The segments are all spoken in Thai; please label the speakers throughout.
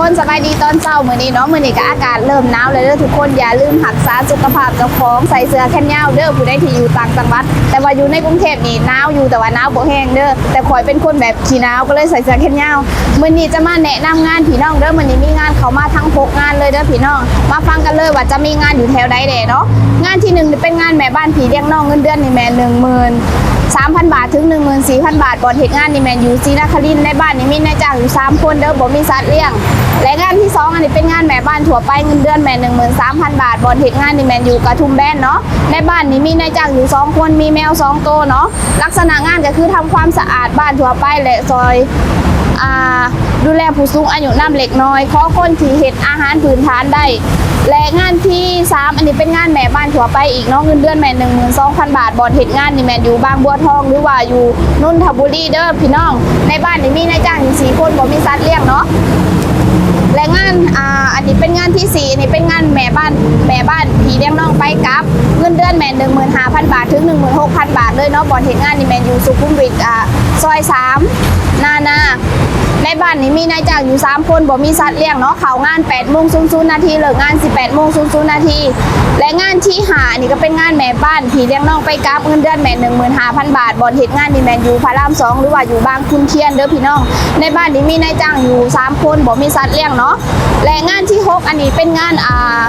Speaker 1: คนสบายดีตอนเช้ามื้อนี้เนาะมื้อนี้ก็อากาศเริ่มหนาวเลยเด้อทุกคนอย่าลืมรักษาสุขภาพเจ้าของใส่เสื้อแขนยาวเด้อผู้ใดที่อยู่ต่างจังหวัด แต่ว่าอยู่ในกรุงเทพนี่หนาวอยู่แต่ว่าหนาวบ่แห้งเด้อแต่ข่อยเป็นคนแบบขี้หนาวก็เลยใส่เสื้อแขนยาวมื้อนี้จะมาแนะนำงานพี่น้องเด้อมื้อนี้มีงานเขามาทั้งหกงานเลยเด้อพี่น้องมาฟังกันเลยว่าจะมีงานอยู่แถวใดเด้เนาะงานที่หนึ่งเป็นงานแม่บ้านผีเลี้ยงน้องเงินเดือนนี่แม่หนึ่งหมื่น 3,000 บาทถึง 14,000 บาทบอนเหตุงานนี่แมนอยู่ศรีนครินในบ้านนี่มีนายจ้างอยู่3คนเด้อบ่มีสัตว์เลี้ยง และงานที่ 2 อันนี้เป็นงานแม่บ้านถั่วไปเงินเดือนแม่13,000 บาทบอนเหตุงานนี่แมนอยู่กระทุ่มแบนเนาะในบ้านนี่มีนายจ้างอยู่ 2 คนมีแมว2ตัวเนาะลักษณะงานก็คือทำความสะอาดบ้านถั่วไปและซอย ดูแลผู้สูงอายุน้ำเล็กน้อยขอคนที่เห็ดอาหารพื้นฐานได้ และงานที่ 3 อันนี้เป็นงานแม่บ้านถั่วไปอีกเนาะเงินเดือนแม่หนึ่งหมื่นสองพันบาทบอลเห็ดงานนี่แม่อยู่บางบัวทองหรือว่าอยู่นนทบุรีเด้อพี่น้อง ในบ้านนี่มีนายจ้างอยู่สี่คนบ่มีสัตว์เลี้ยงเนาะและงานอ่าอันนี้เป็นงานที่สี่อันนี้เป็นงานแม่บ้านแม่บ้านผีเลี้ยงน้องไปกับเงินเดือนแม่หนึ่งหมื่นห้าพันบาทถึงหนึ่งหมื่นหกพันบาทเลยเนาะบอลเห็นงานนี่แม่อยู่สุขุมวิทอ่าซอยสามนานา ในบ้านนี้มีนายจ้างอยู่ 3 คนบ่มีสัตว์เลี้ยงเนาะเขางาน8โมง00นาทีเลิกงาน18โมง00นาทีและงานที่หานี่ก็เป็นงานแม่บ้านผีเลี้ยงน้องไปกับเงินเดือนแม่15,000 บาทบอลเฮ็ดงานนี่แม่นอยู่พระราม2หรือว่าอยู่บางคุณเทียนเด้อพี่น้อง ในบ้านนี้มีนายจ้างอยู่ 3 คนบ่มีสัตว์เลี้ยงเนาะและงานที่ 6 อันนี้เป็นงานอ่า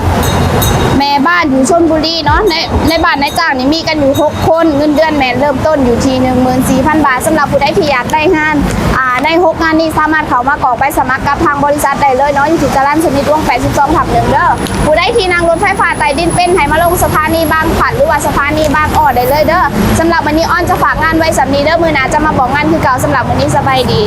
Speaker 1: ม่บ้านอยู่ชลบุรีเนาะในในบ้านนายจ้างนี่มีกันอยู่ 6 คนเงินเดือนแม่เริ่มต้นอยู่ที่14,000 บาทสำหรับผู้ใดที่อยากได้งานอ่าใน6งานนี้สามารถเข้ามากรอกไปสมัครกับทางบริษัทได้เลยเนาะอยู่ที่จรัญสนิทวง82ทับหนึ่งเด้อผู้ใดที่นั่งรถไฟฟ้าใต้ดินเป็นให้มาลงสถานีบางขวัญหรือว่าสถานีบางอ้อได้เลยเด้อสำหรับวันนี้อ้อนจะฝากงานไว้สำนีเด้อมือหนาจะมาบอกงานคือเก่าสำหรับวันนี้สบายดี